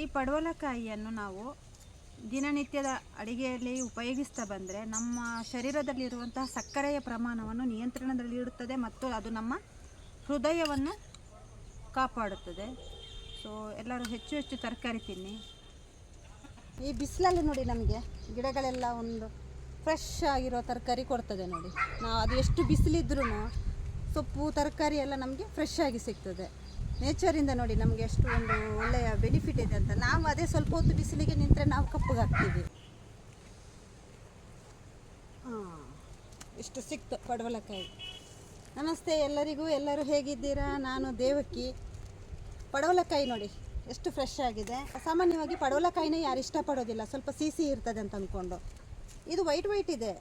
ಈ ಪಡವಲಕಾಯಿಯನ್ನು ನಾವು ದಿನನಿತ್ಯದ ಅಡಿಗೆಯಲ್ಲಿ ಉಪಯೋಗಿಸ್ತಾ ಬಂದರೆ ನಮ್ಮ ಶರೀರದಲ್ಲಿರುವಂತಹ ಸಕ್ಕರೆಯ ಪ್ರಮಾಣವನ್ನು ನಿಯಂತ್ರಣದಲ್ಲಿ ಇಡುತ್ತದೆ ಮತ್ತು ಅದು ನಮ್ಮ ಹೃದಯವನ್ನು ಕಾಪಾಡುತ್ತದೆ. ಸೊ ಎಲ್ಲರೂ ಹೆಚ್ಚು ಹೆಚ್ಚು ತರಕಾರಿ ತಿನ್ನಿ. ಈ ಬಿಸಿಲಲ್ಲಿ ನೋಡಿ ನಮಗೆ ಗಿಡಗಳೆಲ್ಲ ಒಂದು ಫ್ರೆಶ್ ಆಗಿರೋ ತರಕಾರಿ ಕೊಡ್ತದೆ ನೋಡಿ. ನಾವು ಅದು ಎಷ್ಟು ಬಿಸಿಲಿದ್ರೂ ಸೊಪ್ಪು, ತರಕಾರಿ ಎಲ್ಲ ನಮಗೆ ಫ್ರೆಶ್ ಆಗಿ ಸಿಗ್ತದೆ. ನೇಚರಿಂದ ನೋಡಿ ನಮಗೆ ಎಷ್ಟು ಒಂದು ಒಳ್ಳೆಯ ಬೆನಿಫಿಟ್ ಇದೆ ಅಂತ. ನಾವು ಅದೇ ಸ್ವಲ್ಪ ಹೊತ್ತು ಬಿಸಿಲಿಗೆ ನಿಂತರೆ ನಾವು ಕಪ್ಪಗಾಗ್ತೀವಿ. ಹಾಂ ಇಷ್ಟು ಸಿಕ್ತು ಪಡವಲಕಾಯಿ. ನಮಸ್ತೆ ಎಲ್ಲರಿಗೂ, ಎಲ್ಲರೂ ಹೇಗಿದ್ದೀರಾ? ನಾನು ದೇವಕ್ಕಿ ಪಡವಲಕಾಯಿ ನೋಡಿ, ಎಷ್ಟು ಫ್ರೆಶ್ ಆಗಿದೆ. ಸಾಮಾನ್ಯವಾಗಿ ಪಡವಲಕಾಯಿನ ಯಾರು ಇಷ್ಟಪಡೋದಿಲ್ಲ. ಸ್ವಲ್ಪ ಸಿಹಿ ಇರ್ತದೆ ಅಂತ ಅಂದ್ಕೊಂಡು ಇದು ವೈಟ್ ವೈಟ್ ಇದೆ.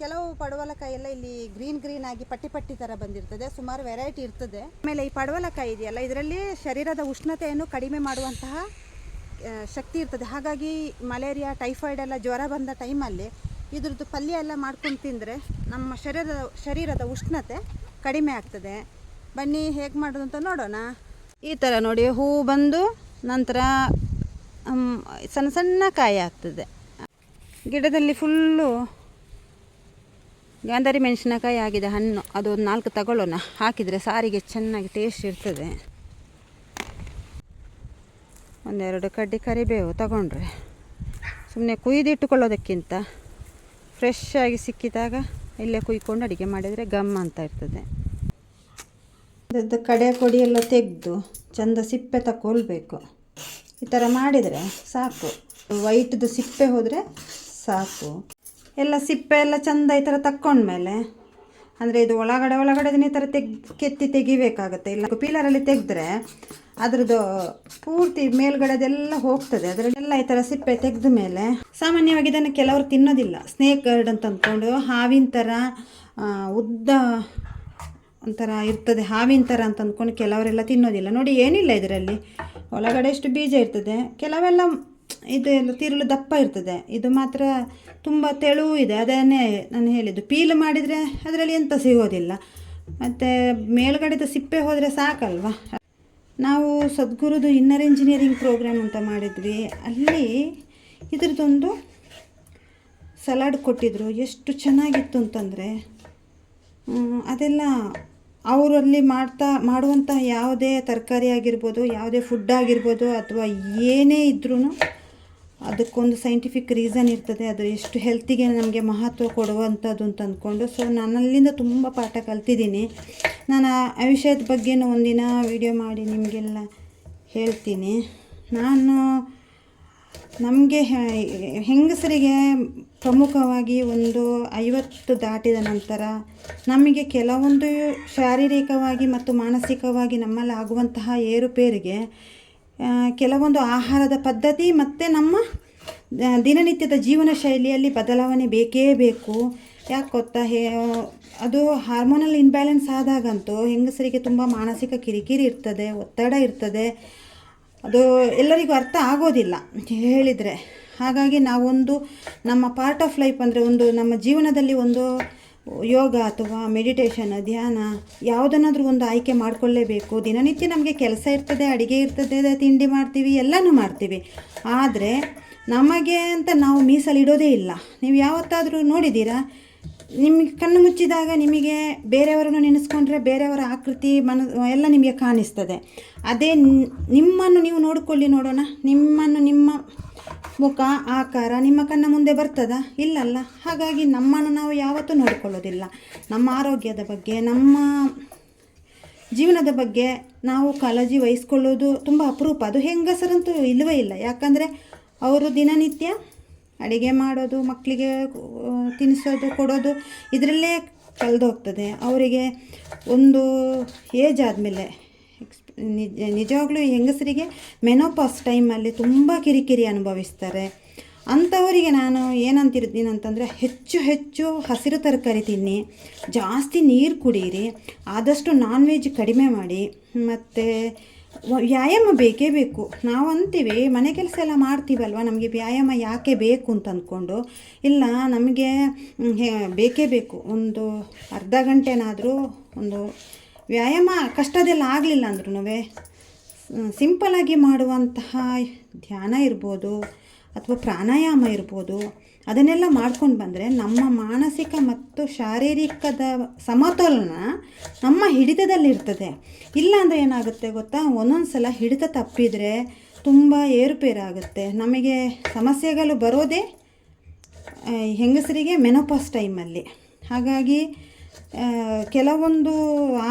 ಕೆಲವು ಪಡವಲಕಾಯಿ ಎಲ್ಲ ಇಲ್ಲಿ ಗ್ರೀನ್ ಗ್ರೀನ್ ಆಗಿ ಪಟ್ಟಿ ಪಟ್ಟಿ ಥರ ಬಂದಿರ್ತದೆ, ಸುಮಾರು ವೆರೈಟಿ ಇರ್ತದೆ. ಆಮೇಲೆ ಈ ಪಡವಲಕಾಯಿ ಇದೆಯಲ್ಲ, ಇದರಲ್ಲಿ ಶರೀರದ ಉಷ್ಣತೆಯನ್ನು ಕಡಿಮೆ ಮಾಡುವಂತಹ ಶಕ್ತಿ ಇರ್ತದೆ. ಹಾಗಾಗಿ ಮಲೇರಿಯಾ, ಟೈಫಾಯ್ಡ್ ಎಲ್ಲ ಜ್ವರ ಬಂದ ಟೈಮಲ್ಲಿ ಇದ್ರದ್ದು ಪಲ್ಯ ಎಲ್ಲ ಮಾಡ್ಕೊಂಡು ತಿಂದರೆ ನಮ್ಮ ಶರೀರದ ಶರೀರದ ಉಷ್ಣತೆ ಕಡಿಮೆ ಆಗ್ತದೆ. ಬನ್ನಿ, ಹೇಗೆ ಮಾಡೋದು ಅಂತ ನೋಡೋಣ. ಈ ಥರ ನೋಡಿ ಹೂವು ಬಂದು ನಂತರ ಸಣ್ಣ ಸಣ್ಣ ಕಾಯಿ ಆಗ್ತದೆ. ಗಿಡದಲ್ಲಿ ಫುಲ್ಲು ಗಾಂಧಾರಿ ಮೆಣಸಿನಕಾಯಿ ಆಗಿದೆ ಹಣ್ಣು, ಅದು ಒಂದು ನಾಲ್ಕು ತಗೊಳ್ಳೋಣ. ಹಾಕಿದರೆ ಸಾರಿಗೆ ಚೆನ್ನಾಗಿ ಟೇಸ್ಟ್ ಇರ್ತದೆ. ಒಂದೆರಡು ಕಡ್ಡಿ ಕರಿಬೇವು ತಗೊಂಡ್ರೆ. ಸುಮ್ಮನೆ ಕುಯ್ದಿಟ್ಟುಕೊಳ್ಳೋದಕ್ಕಿಂತ ಫ್ರೆಶ್ ಆಗಿ ಸಿಕ್ಕಿದಾಗ ಇಲ್ಲೇ ಕುಯ್ಕೊಂಡು ಅಡುಗೆ ಮಾಡಿದರೆ ಗಮ್ ಅಂತ ಇರ್ತದೆ. ಅದರದ್ದು ಕಡೆ ಕೊಡಿಯೆಲ್ಲ ತೆಗೆದು ಚಂದ ಸಿಪ್ಪೆ ತಗೊಳ್ಬೇಕು ಈ ಥರ ಮಾಡಿದರೆ ಸಾಕು. ವೈಟ್ದು ಸಿಪ್ಪೆ ಹೋದರೆ ಸಾಕು. ಎಲ್ಲ ಸಿಪ್ಪೆ ಎಲ್ಲ ಚಂದ ಈ ಥರ ತಕ್ಕೊಂಡ್ಮೇಲೆ, ಅಂದರೆ ಇದು ಒಳಗಡೆ ಒಳಗಡೆ ಈ ಥರ ತೆಗ್, ಕೆತ್ತಿ ತೆಗಿಬೇಕಾಗುತ್ತೆ. ಇಲ್ಲ, ಪೀಲರಲ್ಲಿ ತೆಗೆದ್ರೆ ಅದರದ್ದು ಪೂರ್ತಿ ಮೇಲ್ಗಡೆದೆಲ್ಲ ಹೋಗ್ತದೆ. ಅದರಲ್ಲೆಲ್ಲ ಈ ಥರ ಸಿಪ್ಪೆ ತೆಗೆದ ಮೇಲೆ ಸಾಮಾನ್ಯವಾಗಿ ಇದನ್ನು ಕೆಲವರು ತಿನ್ನೋದಿಲ್ಲ. ಸ್ನೇಕ್ ಗಾರ್ಡ್ ಅಂತ ಅಂದ್ಕೊಂಡು ಹಾವಿನ ಥರ ಉದ್ದ ಒಂಥರ ಇರ್ತದೆ. ಹಾವಿನ ಥರ ಅಂತ ಅಂದ್ಕೊಂಡು ಕೆಲವರೆಲ್ಲ ತಿನ್ನೋದಿಲ್ಲ. ನೋಡಿ ಏನಿಲ್ಲ ಇದರಲ್ಲಿ. ಒಳಗಡೆ ಎಷ್ಟು ಬೀಜ ಇರ್ತದೆ. ಕೆಲವೆಲ್ಲ ಇದು ಎಲ್ಲ ತಿರುಳು ದಪ್ಪ ಇರ್ತದೆ. ಇದು ಮಾತ್ರ ತುಂಬ ತೆಳು ಇದೆ. ಅದನ್ನೇ ನಾನು ಹೇಳಿದ್ದು. ಪೀಲ್ ಮಾಡಿದರೆ ಅದರಲ್ಲಿ ಎಂತ ಸಿಗೋದಿಲ್ಲ. ಮತ್ತು ಮೇಲ್ಗಡೆದು ಸಿಪ್ಪೆ ಹೋದರೆ ಸಾಕಲ್ವಾ? ನಾವು ಸದ್ಗುರುದು ಇನ್ನರ್ ಇಂಜಿನಿಯರಿಂಗ್ ಪ್ರೋಗ್ರಾಮ್ ಅಂತ ಮಾಡಿದ್ವಿ. ಅಲ್ಲಿ ಇದ್ರದ್ದೊಂದು ಸಲಾಡ್ ಕೊಟ್ಟಿದ್ದರು ಎಷ್ಟು ಚೆನ್ನಾಗಿತ್ತು ಅಂತಂದರೆ ಅದೆಲ್ಲ ಅವರಲ್ಲಿ ಮಾಡ್ತಾ ಮಾಡುವಂಥ ಯಾವುದೇ ತರಕಾರಿ ಆಗಿರ್ಬೋದು, ಯಾವುದೇ ಫುಡ್ ಆಗಿರ್ಬೋದು ಅಥವಾ ಏನೇ ಇದ್ರೂ ಅದಕ್ಕೊಂದು ಸೈಂಟಿಫಿಕ್ ರೀಸನ್ ಇರ್ತದೆ. ಅದು ಎಷ್ಟು ಹೆಲ್ತಿಗೆ ನಮಗೆ ಮಹತ್ವ ಕೊಡುವಂಥದ್ದು ಅಂತ ಅಂದ್ಕೊಂಡು ಸೊ ನಾನು ಅಲ್ಲಿಂದ ತುಂಬ ಪಾಠ ಕಲ್ತಿದ್ದೀನಿ. ನಾನು ಆ- ವಿಷಯದ ಬಗ್ಗೆನೂ ಒಂದಿನ ವಿಡಿಯೋ ಮಾಡಿ ನಿಮಗೆಲ್ಲ ಹೇಳ್ತೀನಿ. ನಾನು ನಮಗೆ ಹೆಂಗಸರಿಗೆ ಪ್ರಮುಖವಾಗಿ ಒಂದು ಐವತ್ತು ದಾಟಿದ ನಂತರ ನಮಗೆ ಕೆಲವೊಂದು ಶಾರೀರಿಕವಾಗಿ ಮತ್ತು ಮಾನಸಿಕವಾಗಿ ನಮ್ಮಲ್ಲಿ ಆಗುವಂತಹ ಏರುಪೇರಿಗೆ ಕೆಲವೊಂದು ಆಹಾರದ ಪದ್ಧತಿ ಮತ್ತು ನಮ್ಮ ದಿನನಿತ್ಯದ ಜೀವನ ಶೈಲಿಯಲ್ಲಿ ಬದಲಾವಣೆ ಬೇಕೇ ಬೇಕು. ಯಾಕೆ ಗೊತ್ತಾ? ಹೇ ಅದು ಹಾರ್ಮೋನಲ್ ಇನ್ಬ್ಯಾಲೆನ್ಸ್ ಆದಾಗಂತೂ ಹೆಂಗಸರಿಗೆ ತುಂಬ ಮಾನಸಿಕ ಕಿರಿಕಿರಿ ಇರ್ತದೆ, ಒತ್ತಡ ಇರ್ತದೆ. ಅದು ಎಲ್ಲರಿಗೂ ಅರ್ಥ ಆಗೋದಿಲ್ಲ ಹೇಳಿದರೆ. ಹಾಗಾಗಿ ನಾವೊಂದು ನಮ್ಮ ಪಾರ್ಟ್ ಆಫ್ ಲೈಫ್ ಅಂದರೆ ಒಂದು ನಮ್ಮ ಜೀವನದಲ್ಲಿ ಒಂದು ಯೋಗ ಅಥವಾ ಮೆಡಿಟೇಷನ್ ಧ್ಯಾನ ಯಾವುದನ್ನಾದರೂ ಒಂದು ಆಯ್ಕೆ ಮಾಡಿಕೊಳ್ಳೇಬೇಕು. ದಿನನಿತ್ಯ ನಮಗೆ ಕೆಲಸ ಇರ್ತದೆ, ಅಡುಗೆ ಇರ್ತದೆ, ತಿಂಡಿ ಮಾಡ್ತೀವಿ, ಎಲ್ಲನೂ ಮಾಡ್ತೀವಿ. ಆದರೆ ನಮಗೆ ಅಂತ ನಾವು ಮೀಸಲಿಡೋದೇ ಇಲ್ಲ. ನೀವು ಯಾವತ್ತಾದರೂ ನೋಡಿದ್ದೀರಾ? ನಿಮಗೆ ಕಣ್ಣು ಮುಚ್ಚಿದಾಗ ನಿಮಗೆ ಬೇರೆಯವರನ್ನು ನೆನೆಸ್ಕೊಂಡ್ರೆ ಬೇರೆಯವರ ಆಕೃತಿ ಮನ ಎಲ್ಲ ನಿಮಗೆ ಕಾಣಿಸ್ತದೆ. ಅದೇ ನಿಮ್ಮನ್ನು ನೀವು ನೋಡಿಕೊಳ್ಳಿ ನೋಡೋಣ. ನಿಮ್ಮನ್ನು ನಿಮ್ಮ ಮುಖ, ಆಕಾರ ನಿಮ್ಮ ಕಣ್ಣ ಮುಂದೆ ಬರ್ತದ? ಇಲ್ಲಲ್ಲ. ಹಾಗಾಗಿ ನಮ್ಮನ್ನು ನಾವು ಯಾವತ್ತೂ ನೋಡಿಕೊಳ್ಳೋದಿಲ್ಲ. ನಮ್ಮ ಆರೋಗ್ಯದ ಬಗ್ಗೆ, ನಮ್ಮ ಜೀವನದ ಬಗ್ಗೆ ನಾವು ಕಾಳಜಿ ವಹಿಸ್ಕೊಳ್ಳೋದು ತುಂಬ ಅಪರೂಪ. ಅದು ಹೆಂಗಸರಂತೂ ಇಲ್ಲವೇ ಇಲ್ಲ. ಯಾಕಂದರೆ ಅವರು ದಿನನಿತ್ಯ ಅಡುಗೆ ಮಾಡೋದು, ಮಕ್ಕಳಿಗೆ ತಿನ್ನಿಸೋದು ಕೊಡೋದು, ಇದರಲ್ಲೇ ಕಳೆದೋಗ್ತದೆ. ಅವರಿಗೆ ಒಂದು ಏಜ್ ಆದಮೇಲೆ ನಿಜ ನಿಜವಾಗ್ಲೂ ಹೆಂಗಸರಿಗೆ ಮೆನೋಪಾಸ್ ಟೈಮಲ್ಲಿ ತುಂಬ ಕಿರಿಕಿರಿ ಅನುಭವಿಸ್ತಾರೆ. ಅಂಥವರಿಗೆ ನಾನು ಏನಂತಿರ್ತೀನಿ ಅಂತಂದರೆ ಹೆಚ್ಚು ಹೆಚ್ಚು ಹಸಿರು ತರಕಾರಿ ತಿನ್ನಿ, ಜಾಸ್ತಿ ನೀರು ಕುಡೀರಿ, ಆದಷ್ಟು ನಾನ್ ವೆಜ್ ಕಡಿಮೆ ಮಾಡಿ, ಮತ್ತು ವ್ಯಾಯಾಮ ಬೇಕೇ ಬೇಕು. ನಾವು ಅಂತೀವಿ, ಮನೆ ಕೆಲಸ ಎಲ್ಲ ಮಾಡ್ತೀವಲ್ವ, ನಮಗೆ ವ್ಯಾಯಾಮ ಯಾಕೆ ಬೇಕು ಅಂತ ಅಂದ್ಕೊಂಡು ಇಲ್ಲ ನಮಗೆ ಬೇಕೇ ಬೇಕು. ಒಂದು ಅರ್ಧ ಗಂಟೆನಾದರೂ ಒಂದು ವ್ಯಾಯಾಮ ಕಷ್ಟದೆಲ್ಲ ಆಗಲಿಲ್ಲ ಅಂದ್ರೂ ಸಿಂಪಲಾಗಿ ಮಾಡುವಂತಹ ಧ್ಯಾನ ಇರ್ಬೋದು ಅಥವಾ ಪ್ರಾಣಾಯಾಮ ಇರ್ಬೋದು, ಅದನ್ನೆಲ್ಲ ಮಾಡ್ಕೊಂಡು ಬಂದರೆ ನಮ್ಮ ಮಾನಸಿಕ ಮತ್ತು ಶಾರೀರಿಕದ ಸಮತೋಲನ ನಮ್ಮ ಹಿಡಿತದಲ್ಲಿರ್ತದೆ ಇಲ್ಲಾಂದರೆ ಏನಾಗುತ್ತೆ ಗೊತ್ತಾ? ಒಂದೊಂದು ಸಲ ಹಿಡಿತ ತಪ್ಪಿದರೆ ತುಂಬ ಏರುಪೇರಾಗುತ್ತೆ. ನಮಗೆ ಸಮಸ್ಯೆಗಳು ಬರೋದೇ ಹೆಂಗಸರಿಗೆ ಮೆನೋಪಾಸ್ ಟೈಮಲ್ಲಿ ಹಾಗಾಗಿ ಕೆಲವೊಂದು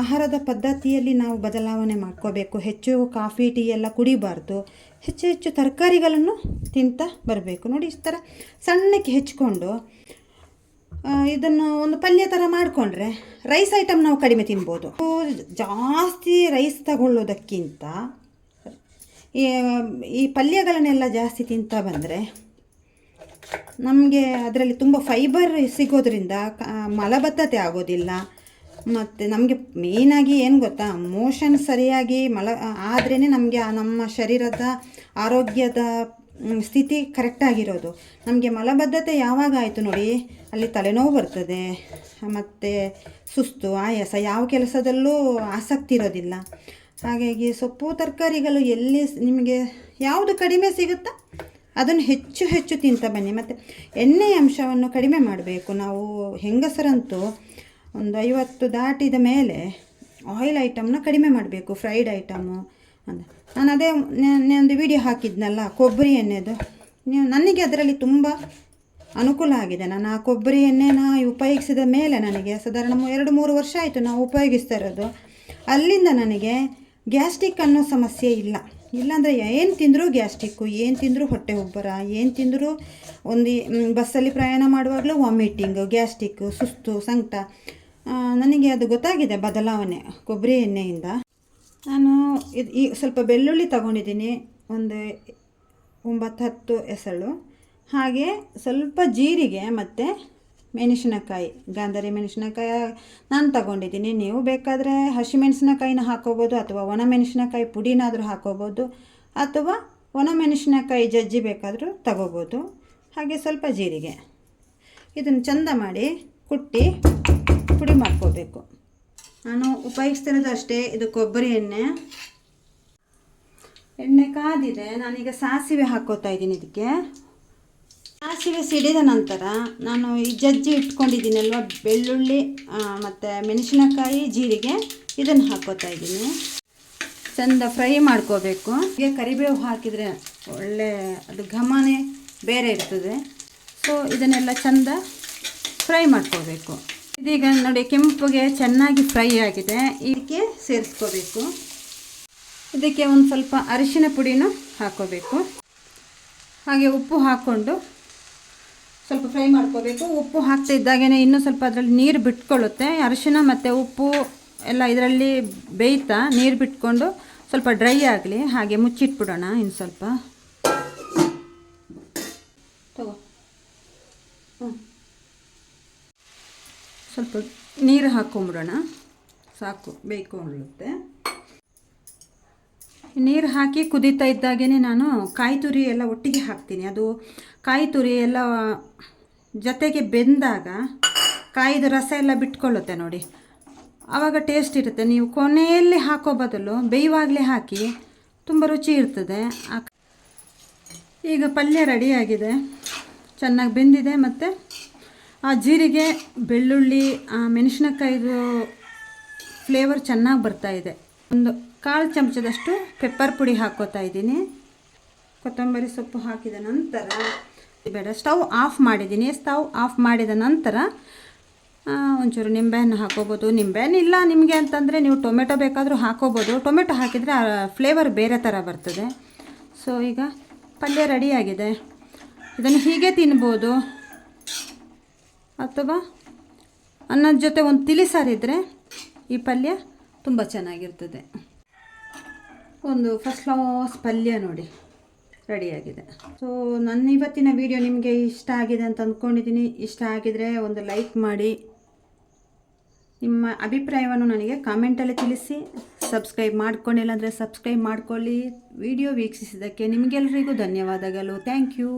ಆಹಾರದ ಪದ್ಧತಿಯಲ್ಲಿ ನಾವು ಬದಲಾವಣೆ ಮಾಡ್ಕೋಬೇಕು. ಹೆಚ್ಚು ಕಾಫಿ, ಟೀ ಎಲ್ಲ ಕುಡಿಬಾರ್ದು. ಹೆಚ್ಚು ಹೆಚ್ಚು ತರಕಾರಿಗಳನ್ನು ತಿಂತಾ ಬರಬೇಕು. ನೋಡಿ ಈ ಥರ ಸಣ್ಣಕ್ಕೆ ಹೆಚ್ಚಿಕೊಂಡು ಇದನ್ನು ಒಂದು ಪಲ್ಯ ಥರ ಮಾಡಿಕೊಂಡ್ರೆ ರೈಸ್ ಐಟಮ್ ನಾವು ಕಡಿಮೆ ತಿನ್ಬೋದು. ಜಾಸ್ತಿ ರೈಸ್ ತಗೊಳ್ಳೋದಕ್ಕಿಂತ ಈ ಈ ಪಲ್ಯಗಳನ್ನೆಲ್ಲ ಜಾಸ್ತಿ ತಿಂತಾ ಬಂದರೆ ನಮಗೆ ಅದರಲ್ಲಿ ತುಂಬ ಫೈಬರ್ ಸಿಗೋದ್ರಿಂದ ಮಲಬದ್ಧತೆ ಆಗೋದಿಲ್ಲ. ಮತ್ತು ನಮಗೆ ಮೇಯ್ನಾಗಿ ಏನು ಗೊತ್ತಾ ಮೋಷನ್ ಸರಿಯಾಗಿ ಮಲ ಆದ್ರೇ ನಮಗೆ ನಮ್ಮ ಶರೀರದ ಆರೋಗ್ಯದ ಸ್ಥಿತಿ ಕರೆಕ್ಟಾಗಿರೋದು ನಮಗೆ ಮಲಬದ್ಧತೆ ಯಾವಾಗ ಆಯಿತು ನೋಡಿ, ಅಲ್ಲಿ ತಲೆನೋವು ಬರ್ತದೆ, ಮತ್ತು ಸುಸ್ತು, ಆಯಾಸ, ಯಾವ ಕೆಲಸದಲ್ಲೂ ಆಸಕ್ತಿ ಇರೋದಿಲ್ಲ. ಹಾಗಾಗಿ ಸೊಪ್ಪು, ತರಕಾರಿಗಳು ಎಲ್ಲಿ ನಿಮಗೆ ಯಾವುದು ಕಡಿಮೆ ಸಿಗುತ್ತಾ ಅದನ್ನು ಹೆಚ್ಚು ಹೆಚ್ಚು ತಿಂತ ಬನ್ನಿ. ಮತ್ತು ಎಣ್ಣೆಯ ಅಂಶವನ್ನು ಕಡಿಮೆ ಮಾಡಬೇಕು. ನಾವು ಹೆಂಗಸರಂತೂ ಒಂದು ಐವತ್ತು ದಾಟಿದ ಮೇಲೆ ಆಯಿಲ್ ಐಟಮ್ನ ಕಡಿಮೆ ಮಾಡಬೇಕು ಫ್ರೈಡ್ ಐಟಮು ಅಂತ. ನಾನು ಅದೇ ಒಂದು ವಿಡಿಯೋ ಹಾಕಿದ್ನಲ್ಲ, ಕೊಬ್ಬರಿ ಎಣ್ಣೆದು. ನೀವು, ನನಗೆ ಅದರಲ್ಲಿ ತುಂಬ ಅನುಕೂಲ ಆಗಿದೆ. ನಾನು ಆ ಕೊಬ್ಬರಿ ಎಣ್ಣೆನ ಉಪಯೋಗಿಸಿದ ಮೇಲೆ ನನಗೆ ಸಾಧಾರಣ ಎರಡು ಮೂರು ವರ್ಷ ಆಯಿತು ನಾವು ಉಪಯೋಗಿಸ್ತಾ ಇರೋದು. ಅಲ್ಲಿಂದ ನನಗೆ ಗ್ಯಾಸ್ಟ್ರಿಕ್ ಅನ್ನೋ ಸಮಸ್ಯೆ ಇಲ್ಲ. ಇಲ್ಲಾಂದರೆ ಏನು ತಿಂದರೂ ಗ್ಯಾಸ್ಟಿಕ್ಕು, ಏನು ತಿಂದರೂ ಹೊಟ್ಟೆ ಉಬ್ಬರ, ಏನು ತಿಂದರೂ ಒಂದು ಬಸ್ಸಲ್ಲಿ ಪ್ರಯಾಣ ಮಾಡುವಾಗಲೂ ವಾಮಿಟಿಂಗು, ಗ್ಯಾಸ್ಟಿಕ್ಕು, ಸುಸ್ತು, ಸಂಕಟ. ನನಗೆ ಅದು ಗೊತ್ತಾಗಿದೆ ಬದಲಾವಣೆ, ಕೊಬ್ಬರಿ ಎಣ್ಣೆಯಿಂದ. ನಾನು ಇದು ಈ ಸ್ವಲ್ಪ ಬೆಳ್ಳುಳ್ಳಿ ತಗೊಂಡಿದ್ದೀನಿ, ಒಂದು ಒಂಬತ್ತು ಹತ್ತು ಎಸಳು ಹಾಗೆ ಸ್ವಲ್ಪ ಜೀರಿಗೆ ಮತ್ತು ಮೆಣಸಿನಕಾಯಿ, ಗಾಂಧರಿ ಮೆಣಸಿನಕಾಯಿ ನಾನು ತಗೊಂಡಿದ್ದೀನಿ. ನೀವು ಬೇಕಾದರೆ ಹಸಿಮೆಣಸಿನಕಾಯಿನ ಹಾಕೋಬೋದು ಅಥವಾ ಒಣ ಮೆಣಸಿನಕಾಯಿ ಪುಡಿನಾದರೂ ಹಾಕೋಬೋದು ಅಥವಾ ಒಣ ಮೆಣಸಿನಕಾಯಿ ಜಜ್ಜಿ ಬೇಕಾದರೂ ತಗೋಬೋದು. ಹಾಗೆ ಸ್ವಲ್ಪ ಜೀರಿಗೆ. ಇದನ್ನು ಚಂದ ಮಾಡಿ ಕುಟ್ಟಿ ಪುಡಿ ಮಾಡ್ಕೋಬೇಕು. ನಾನು ಉಪಯೋಗಿಸ್ತಿರೋದು ಅಷ್ಟೇ, ಇದು ಕೊಬ್ಬರಿ ಎಣ್ಣೆ. ಎಣ್ಣೆ ಕಾದಿದೆ, ನಾನೀಗ ಸಾಸಿವೆ ಹಾಕೋತಾ ಇದ್ದೀನಿ ಇದಕ್ಕೆ. ಸಾಸಿವೆ ಸಿಡಿದ ನಂತರ ನಾನು ಈ ಜಜ್ಜಿ ಇಟ್ಕೊಂಡಿದ್ದೀನಲ್ವ? ಬೆಳ್ಳುಳ್ಳಿ ಮತ್ತು ಮೆಣಸಿನಕಾಯಿ, ಜೀರಿಗೆ ಇದನ್ನು ಹಾಕೋತಾ ಇದ್ದೀನಿ. ಚಂದ ಫ್ರೈ ಮಾಡ್ಕೋಬೇಕು. ಈಗ ಕರಿಬೇವು ಹಾಕಿದರೆ ಒಳ್ಳೆ ಅದು ಘಮನೇ ಬೇರೆ ಇರ್ತದೆ. ಸೊ ಇದನ್ನೆಲ್ಲ ಚಂದ ಫ್ರೈ ಮಾಡ್ಕೋಬೇಕು. ಇದೀಗ ನೋಡಿ ಕೆಂಪುಗೆ ಚೆನ್ನಾಗಿ ಫ್ರೈ ಆಗಿದೆ. ಇದಕ್ಕೆ ಸೇರಿಸ್ಕೋಬೇಕು. ಇದಕ್ಕೆ ಒಂದು ಸ್ವಲ್ಪ ಅರಿಶಿನ ಪುಡಿನೂ ಹಾಕೋಬೇಕು. ಹಾಗೆ ಉಪ್ಪು ಹಾಕ್ಕೊಂಡು ಸ್ವಲ್ಪ ಫ್ರೈ ಮಾಡ್ಕೋಬೇಕು. ಉಪ್ಪು ಹಾಕ್ತಾ ಇದ್ದಾಗೇ ಇನ್ನೂ ಸ್ವಲ್ಪ ಅದರಲ್ಲಿ ನೀರು ಬಿಟ್ಕೊಳ್ಳುತ್ತೆ. ಅರಿಶಿನ ಮತ್ತು ಉಪ್ಪು ಎಲ್ಲ ಇದರಲ್ಲಿ ಬೇಯ್ತಾ ನೀರು ಬಿಟ್ಕೊಂಡು ಸ್ವಲ್ಪ ಡ್ರೈ ಆಗಲಿ, ಹಾಗೆ ಮುಚ್ಚಿಟ್ಬಿಡೋಣ ಇನ್ನು ಸ್ವಲ್ಪ. ತಗೋ. ಸ್ವಲ್ಪ ನೀರು ಹಾಕ್ಕೊಂಬಿಡೋಣ ಸಾಕು ಬೇಯ್ಕೊಳ್ಳುತ್ತೆ ನೀರು ಹಾಕಿ ಕುದೀತಾ ಇದ್ದಾಗೇ ನಾನು ಕಾಯಿ ತುರಿ ಎಲ್ಲ ಒಟ್ಟಿಗೆ ಹಾಕ್ತೀನಿ. ಅದು ಕಾಯಿ ತುರಿ ಎಲ್ಲ ಜೊತೆಗೆ ಬೆಂದಾಗ ಕಾಯಿದ ರಸ ಎಲ್ಲ ಬಿಟ್ಕೊಳ್ಳುತ್ತೆ ನೋಡಿ. ಆವಾಗ ಟೇಸ್ಟ್ ಇರುತ್ತೆ. ನೀವು ಕೊನೆಯಲ್ಲಿ ಹಾಕೋ ಬದಲು ಬೇಯುವಾಗಲೇ ಹಾಕಿ ತುಂಬ ರುಚಿ ಇರ್ತದೆ. ಈಗ ಪಲ್ಯ ರೆಡಿಯಾಗಿದೆ ಚೆನ್ನಾಗಿ ಬೆಂದಿದೆ ಮತ್ತು ಆ ಜೀರಿಗೆ, ಬೆಳ್ಳುಳ್ಳಿ, ಆ ಮೆಣಸಿನಕಾಯಿದು ಫ್ಲೇವರ್ ಚೆನ್ನಾಗಿ ಬರ್ತಾ ಇದೆ. ಒಂದು ಕಾಲು ಚಮಚದಷ್ಟು ಪೆಪ್ಪರ್ ಪುಡಿ ಹಾಕೋತಾ ಇದ್ದೀನಿ. ಕೊತ್ತಂಬರಿ ಸೊಪ್ಪು ಹಾಕಿದ ನಂತರ, ಬೇಡ ಸ್ಟವ್ ಆಫ್ ಮಾಡಿದ್ದೀನಿ. ಸ್ಟವ್ ಆಫ್ ಮಾಡಿದ ನಂತರ ಒಂಚೂರು ನಿಂಬೆಹಣ್ಣು ಹಾಕೋಬೋದು. ನಿಂಬೆಹಣ್ಣು ಇಲ್ಲ ನಿಮಗೆ ಅಂತಂದರೆ ನೀವು ಟೊಮೆಟೊ ಬೇಕಾದರೂ ಹಾಕೋಬೋದು. ಟೊಮೆಟೊ ಹಾಕಿದರೆ ಫ್ಲೇವರ್ ಬೇರೆ ಥರ ಬರ್ತದೆ. ಸೊ ಈಗ ಪಲ್ಯ ರೆಡಿಯಾಗಿದೆ. ಇದನ್ನು ಹೀಗೆ ತಿನ್ಬೋದು. ಅಥವಾ ಅನ್ನದ ಜೊತೆ ಒಂದು ತಿಳಿಸಾರಿದ್ದರೆ ಈ ಪಲ್ಯ ತುಂಬ ಚೆನ್ನಾಗಿರ್ತದೆ. ಒಂದು ಫಸ್ಟ್ ಕ್ಲಾಸ್ ಪಲ್ಯ ನೋಡಿ ರೆಡಿಯಾಗಿದೆ ಸೊ ನನ್ನ ಇವತ್ತಿನ ವಿಡಿಯೋ ನಿಮಗೆ ಇಷ್ಟ ಆಗಿದೆ ಅಂತ ಅಂದ್ಕೊಂಡಿದ್ದೀನಿ ಇಷ್ಟ ಆಗಿದರೆ ಒಂದು ಲೈಕ್ ಮಾಡಿ. ನಿಮ್ಮ ಅಭಿಪ್ರಾಯವನ್ನು ನನಗೆ ಕಾಮೆಂಟಲ್ಲಿ ತಿಳಿಸಿ. ಸಬ್ಸ್ಕ್ರೈಬ್ ಮಾಡ್ಕೊಂಡಿಲ್ಲ ಅಂದರೆ ಸಬ್ಸ್ಕ್ರೈಬ್ ಮಾಡ್ಕೊಳ್ಳಿ. ವಿಡಿಯೋ ವೀಕ್ಷಿಸಿದ್ದಕ್ಕೆ ನಿಮಗೆಲ್ಲರಿಗೂ ಧನ್ಯವಾದಗಳು. Thank you